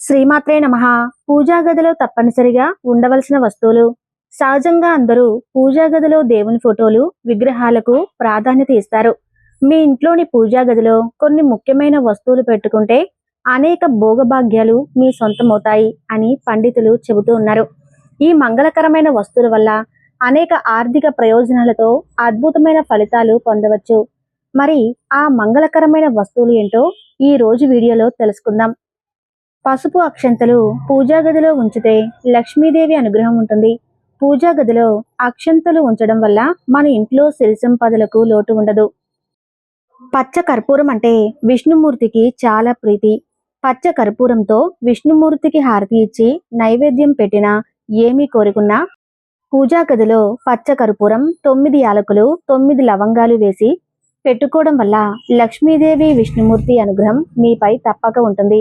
శ్రీమాత్రే నమ. పూజా గదిలో తప్పనిసరిగా ఉండవలసిన వస్తువులు. సహజంగా అందరూ పూజా గదిలో దేవుని ఫోటోలు విగ్రహాలకు ప్రాధాన్యత ఇస్తారు. మీ ఇంట్లోని పూజా గదిలో కొన్ని ముఖ్యమైన వస్తువులు పెట్టుకుంటే అనేక భోగభాగ్యాలు మీ సొంతమవుతాయి అని పండితులు చెబుతూ ఉన్నారు. ఈ మంగళకరమైన వస్తువుల వల్ల అనేక ఆర్థిక ప్రయోజనాలతో అద్భుతమైన ఫలితాలు పొందవచ్చు. మరి ఆ మంగళకరమైన వస్తువులు ఏంటో ఈ రోజు వీడియోలో తెలుసుకుందాం. పసుపు అక్షంతలు పూజా గదిలో ఉంచితే లక్ష్మీదేవి అనుగ్రహం ఉంటుంది. పూజా గదిలో అక్షంతలు ఉంచడం వల్ల మన ఇంట్లో సిరి లోటు ఉండదు. పచ్చ కర్పూరం అంటే విష్ణుమూర్తికి చాలా ప్రీతి. పచ్చ కర్పూరంతో విష్ణుమూర్తికి హారతి ఇచ్చి నైవేద్యం పెట్టినా ఏమీ కోరుకున్నా పూజా గదిలో పచ్చ కర్పూరం తొమ్మిది యాలకులు తొమ్మిది లవంగాలు వేసి పెట్టుకోవడం వల్ల లక్ష్మీదేవి విష్ణుమూర్తి అనుగ్రహం మీపై తప్పక ఉంటుంది.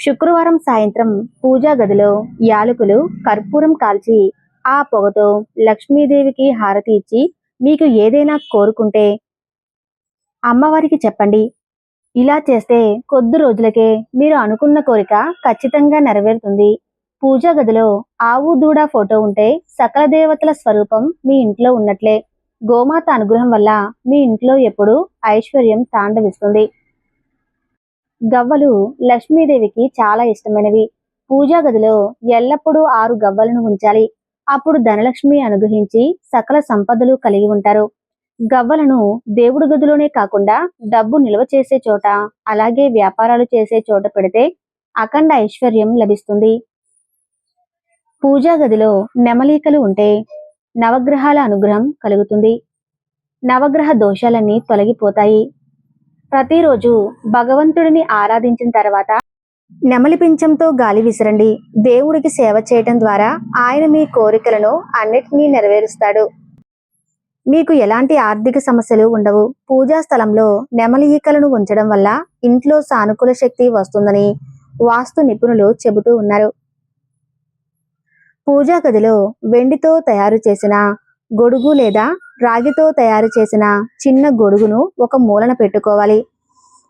శుక్రవారం సాయంత్రం పూజా గదిలో యాలకులు కర్పూరం కాల్చి ఆ పొగతో లక్ష్మీదేవికి హారతి ఇచ్చి మీకు ఏదైనా కోరుకుంటే అమ్మవారికి చెప్పండి. ఇలా చేస్తే కొద్ది రోజులకే మీరు అనుకున్న కోరిక ఖచ్చితంగా నెరవేరుతుంది. పూజా గదిలో ఆవు దూడ ఫోటో ఉంటే సకల దేవతల స్వరూపం మీ ఇంట్లో ఉన్నట్లే. గోమాత అనుగ్రహం వల్ల మీ ఇంట్లో ఎప్పుడు ఐశ్వర్యం తాండవిస్తుంది. గవ్వలు లక్ష్మీదేవికి చాలా ఇష్టమైనవి. పూజా గదిలో ఎల్లప్పుడూ ఆరు గవ్వలను ఉంచాలి. అప్పుడు ధనలక్ష్మి అనుగ్రహించి సకల సంపదలు కలిగి ఉంటారు. గవ్వలను దేవుడి గదిలోనే కాకుండా డబ్బు నిల్వ చేసే చోట అలాగే వ్యాపారాలు చేసే చోట పెడితే అఖండ ఐశ్వర్యం లభిస్తుంది. పూజా గదిలో నెమలికలు ఉంటే నవగ్రహాల అనుగ్రహం కలుగుతుంది. నవగ్రహ దోషాలన్నీ తొలగిపోతాయి. ప్రతిరోజు భగవంతుడిని ఆరాధించిన తర్వాత నెమలి పింఛంతో గాలి విసరండి. దేవుడికి సేవ చేయటం ద్వారా ఆయన మీ కోరికలను అన్నిటినీ నెరవేరుస్తాడు. మీకు ఎలాంటి ఆర్థిక సమస్యలు ఉండవు. పూజా స్థలంలో నెమలి ఈకలను ఉంచడం వల్ల ఇంట్లో సానుకూల శక్తి వస్తుందని వాస్తు నిపుణులు చెబుతూ ఉన్నారు. పూజా గదిలో వెండితో తయారు చేసిన గొడుగు లేదా రాగితో తయారు చేసిన చిన్న గొడుగును ఒక మూలన పెట్టుకోవాలి.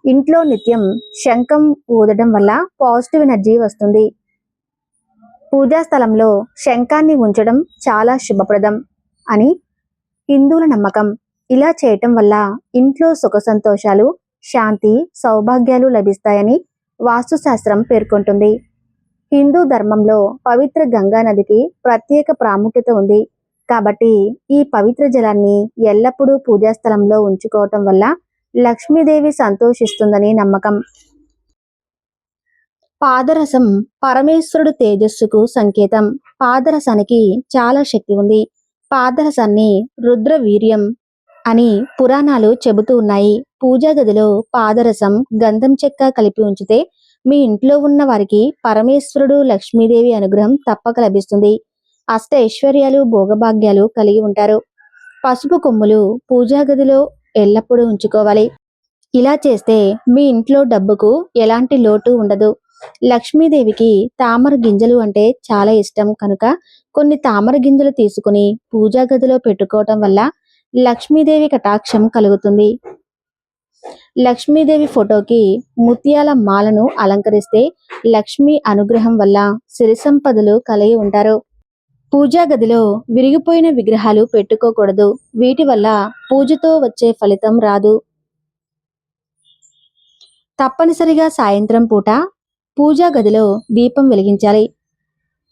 ఇంట్లో నిత్యం శంఖం ఊదడం వల్ల పాజిటివ్ ఎనర్జీ వస్తుంది. పూజా స్థలంలో శంఖాన్ని ఉంచడం చాలా శుభప్రదం అని హిందువుల నమ్మకం. ఇలా చేయటం వల్ల ఇంట్లో సుఖ సంతోషాలు శాంతి సౌభాగ్యాలు లభిస్తాయని వాస్తుశాస్త్రం పేర్కొంటుంది. హిందూ ధర్మంలో పవిత్ర గంగా నదికి ప్రత్యేక ప్రాముఖ్యత ఉంది. కాబట్టి ఈ పవిత్ర జలాన్ని ఎల్లప్పుడూ పూజాస్థలంలో ఉంచుకోవటం వల్ల లక్ష్మీదేవి సంతోషిస్తుందని నమ్మకం. పాదరసం పరమేశ్వరుడు తేజస్సుకు సంకేతం. పాదరసానికి చాలా శక్తి ఉంది. పాదరసాన్ని రుద్ర వీర్యం అని పురాణాలు చెబుతూ ఉన్నాయి. పూజా గదిలో పాదరసం గంధం చెక్క కలిపి ఉంచితే మీ ఇంట్లో ఉన్న వారికి పరమేశ్వరుడు లక్ష్మీదేవి అనుగ్రహం తప్పక లభిస్తుంది. అష్ట ఐశ్వర్యాలు భోగభాగ్యాలు కలిగి ఉంటారు. పసుపు కొమ్ములు పూజా గదిలో ఎల్లప్పుడూ ఉంచుకోవాలి. ఇలా చేస్తే మీ ఇంట్లో డబ్బుకు ఎలాంటి లోటు ఉండదు. లక్ష్మీదేవికి తామర గింజలు అంటే చాలా ఇష్టం కనుక కొన్ని తామర గింజలు తీసుకుని పూజా గదిలో పెట్టుకోవటం వల్ల లక్ష్మీదేవి కటాక్షం కలుగుతుంది. లక్ష్మీదేవి ఫోటోకి ముత్యాల మాలను అలంకరిస్తే లక్ష్మీ అనుగ్రహం వల్ల సిరి సంపదలు కలిగి ఉంటారు. పూజా గదిలో విరిగిపోయిన విగ్రహాలు పెట్టుకోకూడదు. వీటి వల్ల పూజతో వచ్చే ఫలితం రాదు. తప్పనిసరిగా సాయంత్రం పూట పూజా గదిలో దీపం వెలిగించాలి.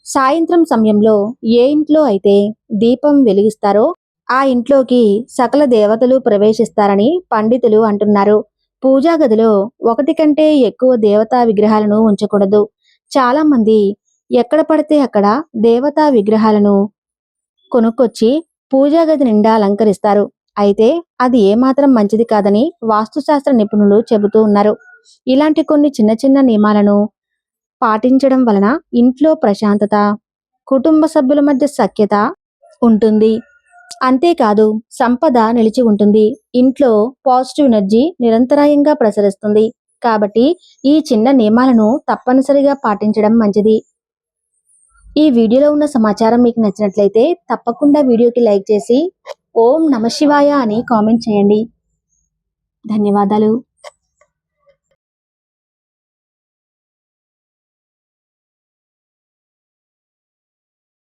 సాయంత్రం సమయంలో ఏ ఇంట్లో అయితే దీపం వెలిగిస్తారో ఆ ఇంట్లోకి సకల దేవతలు ప్రవేశిస్తారని పండితులు అంటున్నారు. పూజా గదిలో ఒకటి కంటే ఎక్కువ దేవతా విగ్రహాలను ఉంచకూడదు. చాలా మంది ఎక్కడ పడితే అక్కడ దేవతా విగ్రహాలను కొనుక్కొచ్చి పూజాగది నిండా అలంకరిస్తారు. అయితే అది ఏమాత్రం మంచిది కాదని వాస్తుశాస్త్ర నిపుణులు చెబుతూ ఉన్నారు. ఇలాంటి కొన్ని చిన్న చిన్న నియమాలను పాటించడం వలన ఇంట్లో ప్రశాంతత కుటుంబ సభ్యుల మధ్య సఖ్యత ఉంటుంది. అంతేకాదు సంపద నిలిచి ఉంటుంది. ఇంట్లో పాజిటివ్ ఎనర్జీ నిరంతరాయంగా ప్రసరిస్తుంది. కాబట్టి ఈ చిన్న నియమాలను తప్పనిసరిగా పాటించడం మంచిది. ఈ వీడియోలో ఉన్న సమాచారం మీకు నచ్చినట్లయితే తప్పకుండా వీడియోకి లైక్ చేసి ఓం నమ శివాయ అని కామెంట్ చేయండి. ధన్యవాదాలు.